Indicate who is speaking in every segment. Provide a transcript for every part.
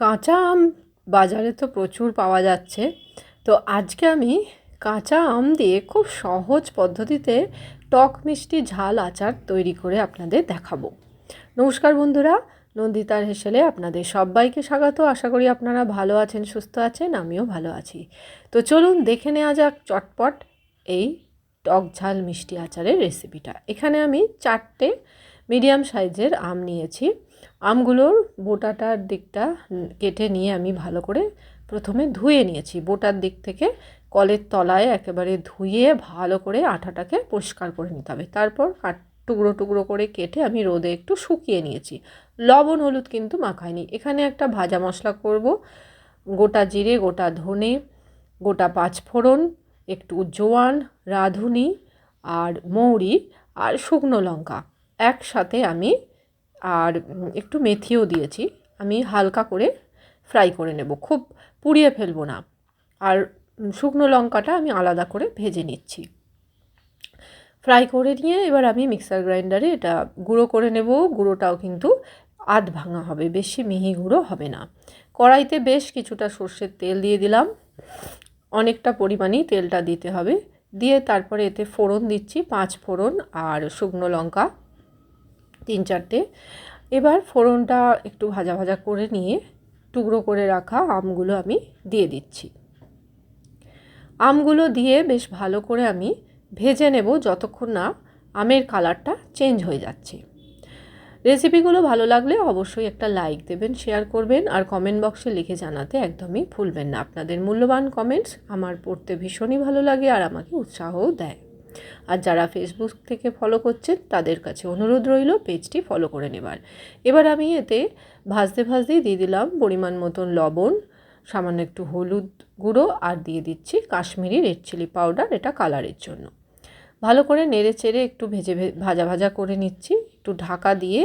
Speaker 1: কাঁচা আম বাজারে তো প্রচুর পাওয়া যাচ্ছে। তো আজকে আমি কাঁচা আম দিয়ে খুব সহজ পদ্ধতিতে টক মিষ্টি ঝাল আচার তৈরি করে আপনাদের দেখাবো। নমস্কার বন্ধুরা, নন্দিতার হেসেলে আপনাদের সবাইকে স্বাগত। আশা করি আপনারা ভালো আছেন, সুস্থ আছেন, আমিও ভালো আছি। তো চলুন দেখে নেওয়া যাক চটপট এই টক ঝাল মিষ্টি আচারের রেসিপিটা। এখানে আমি চারটে মিডিয়াম সাইজের আম নিয়েছি। আমগুলোর বোটাটার দিকটা কেটে নিয়ে আমি ভালো করে প্রথমে ধুয়ে নিয়েছি। বোটার দিক থেকে কলের তলায় একেবারে ধুয়ে ভালো করে আঠাটাকে পরিষ্কার করে নিতে হবে। তারপর টুকরো টুকরো করে কেটে আমি রোদে একটু শুকিয়ে নিয়েছি। লবণ হলুদ কিন্তু মাখাইনি। এখানে একটা ভাজা মশলা করব। গোটা জিরে, গোটা ধনে, গোটা পাঁচফোড়ন, একটু জোয়ান, রাঁধুনি আর মৌরি আর শুকনো লঙ্কা একসাথে আমি আর একটু মেথিও দিয়েছি। আমি হালকা করে ফ্রাই করে নেব। খুব পুড়িয়ে ফেলব না। আর শুকনো লঙ্কাটা আমি আলাদা করে ভেজে নিচ্ছি। ফ্রাই করে নিয়ে এবার আমি মিক্সার গ্রাইন্ডারে এটা গুঁড়ো করে নেব। গুঁড়োটাও কিন্তু আধ ভাঙা হবে, বেশি মিহি গুঁড়ো হবে না। কড়াইতে বেশ কিছুটা সর্ষের তেল দিয়ে দিলাম। অনেকটা পরিমাণেই তেলটা দিতে হবে। দিয়ে তারপরে এতে ফোড়ন দিচ্ছি, পাঁচ ফোড়ন আর শুকনো লঙ্কা। তিন চারটে এবার ফোড়নটা একটু ভাজা ভাজা করে নিয়ে টুকরো করে রাখা আমগুলো আমি দিয়ে দিচ্ছি। আমগুলো দিয়ে বেশ ভালো করে আমি ভেজে নেব যতক্ষণ না আমের কালারটা চেঞ্জ হয়ে যাচ্ছে। রেসিপিগুলো ভালো লাগলে অবশ্যই একটা লাইক দেবেন, শেয়ার করবেন আর কমেন্ট বক্সে লিখে জানাতে একদমই ভুলবেন না। আপনাদের মূল্যবান কমেন্টস আমার পড়তে ভীষণই ভালো লাগে আর আমাকে উৎসাহও দেয়। আর যারা ফেসবুক থেকে ফলো করছেন, তাদের কাছে অনুরোধ রইল পেজটি ফলো করে নেবার। এবার আমি এতে ভাজতে ভাজতেই দিয়ে দিলাম পরিমাণ মতন লবণ, সামান্য একটু হলুদ গুঁড়ো, আর দিয়ে দিচ্ছি কাশ্মীরি রেড চিলি পাউডার এটা কালারের জন্য। ভালো করে নেড়ে চেড়ে একটু ভেজে ভাজা ভাজা করে নিচ্ছি। একটু ঢাকা দিয়ে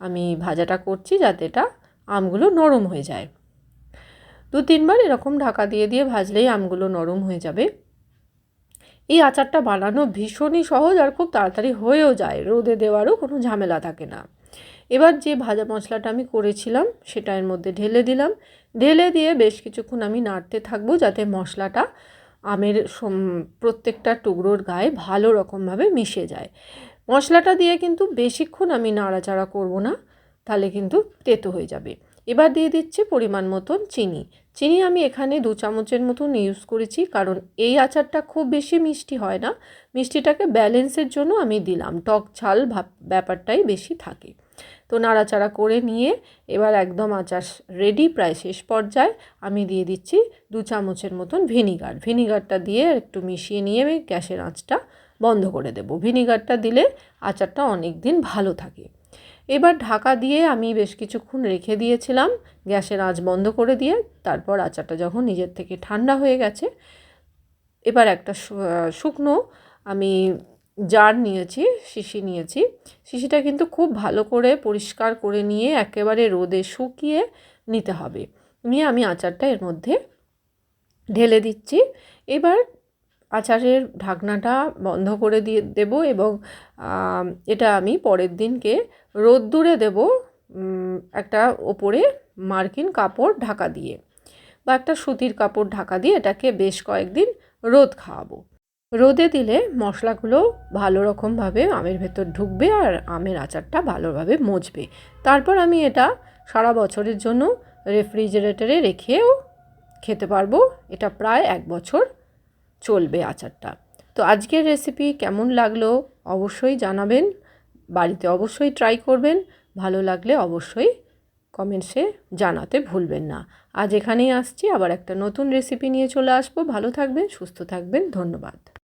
Speaker 1: আমি ভাজাটা করছি যাতে এটা আমগুলো নরম হয়ে যায়। দু তিনবার এরকম ঢাকা দিয়ে দিয়ে ভাজলেই আমগুলো নরম হয়ে যাবে। এই আচারটা বানানো ভীষণই সহজ আর খুব তাড়াতাড়ি হয়েও যায়, রোদে দেওয়ারও কোনো ঝামেলা থাকে না। এবার যে ভাজা মশলাটা আমি করেছিলাম, সেটা এর মধ্যে ঢেলে দিলাম। ঢেলে দিয়ে বেশ কিছুক্ষণ আমি নাড়তে থাকব যাতে মশলাটা আমের প্রত্যেকটা টুকরোর গায়ে ভালো রকমভাবে মিশে যায়। মশলাটা দিয়ে কিন্তু বেশিক্ষণ আমি নাড়াচাড়া করব না, তাহলে কিন্তু তেতো হয়ে যাবে। এবার দিয়ে দিচ্ছি পরিমাণ মতন চিনি। চিনি আমি এখানে দু চামচের মতন ইউজ করেছি, কারণ এই আচারটা খুব বেশি মিষ্টি হয় না। মিষ্টিটাকে ব্যালেন্সের জন্য আমি দিলাম। টক ঝাল ব্যাপারটাই বেশি থাকে। তো নাড়াচাড়া করে নিয়ে এবার একদম আচার রেডি প্রায় শেষ পর্যায়ে আমি দিয়ে দিচ্ছি দু চামচের মতন ভিনিগার ভিনিগারটা দিয়ে একটু মিশিয়ে নিয়ে আমি গ্যাসের আঁচটা বন্ধ করে দেবো। ভিনিগারটা দিলে আচারটা অনেক দিন ভালো থাকে। এবার ঢাকা দিয়ে আমি বেশ কিছুক্ষণ রেখে দিয়েছিলাম, গ্যাসের আঁচ বন্ধ করে দিয়ে, তারপর আচারটা যখন নিজের থেকে ঠান্ডা হয়ে গেছে, এবার একটা শুকনো আমি জার নিয়েছি, শিশি নিয়েছি। শিশিটা কিন্তু খুব ভালো করে পরিষ্কার করে নিয়ে একেবারে রোদে শুকিয়ে নিতে হবে। নিয়ে আমি আচারটা এর মধ্যে ঢেলে দিচ্ছি। এবার আচারের ঢাকনাটা বন্ধ করে দিয়ে দেবো এবং এটা আমি পরের দিনকে রোদ্দুরে দেব একটা ওপরে মার্কিন কাপড় ঢাকা দিয়ে বা একটা সুতির কাপড় ঢাকা দিয়ে এটাকে বেশ কয়েকদিন রোদ খাওয়াবো। রোদে দিলে মশলাগুলো ভালো রকমভাবে আমের ভেতর ঢুকবে আর আমের আচারটা ভালোভাবে মজবে। তারপর আমি এটা সারা বছরের জন্য রেফ্রিজারেটরে রেখেও খেতে পারব। এটা প্রায় এক বছর চলবে আচারটা। তো আজকের রেসিপি কেমন লাগল অবশ্যই জানাবেন। বাড়িতে অবশ্যই ট্রাই করবেন। ভালো লাগলে অবশ্যই কমেন্টসে জানাতে ভুলবেন না। আজ এখানেই আসছি। আবার একটা নতুন রেসিপি নিয়ে চলে আসব। ভালো থাকবেন, সুস্থ থাকবেন। ধন্যবাদ।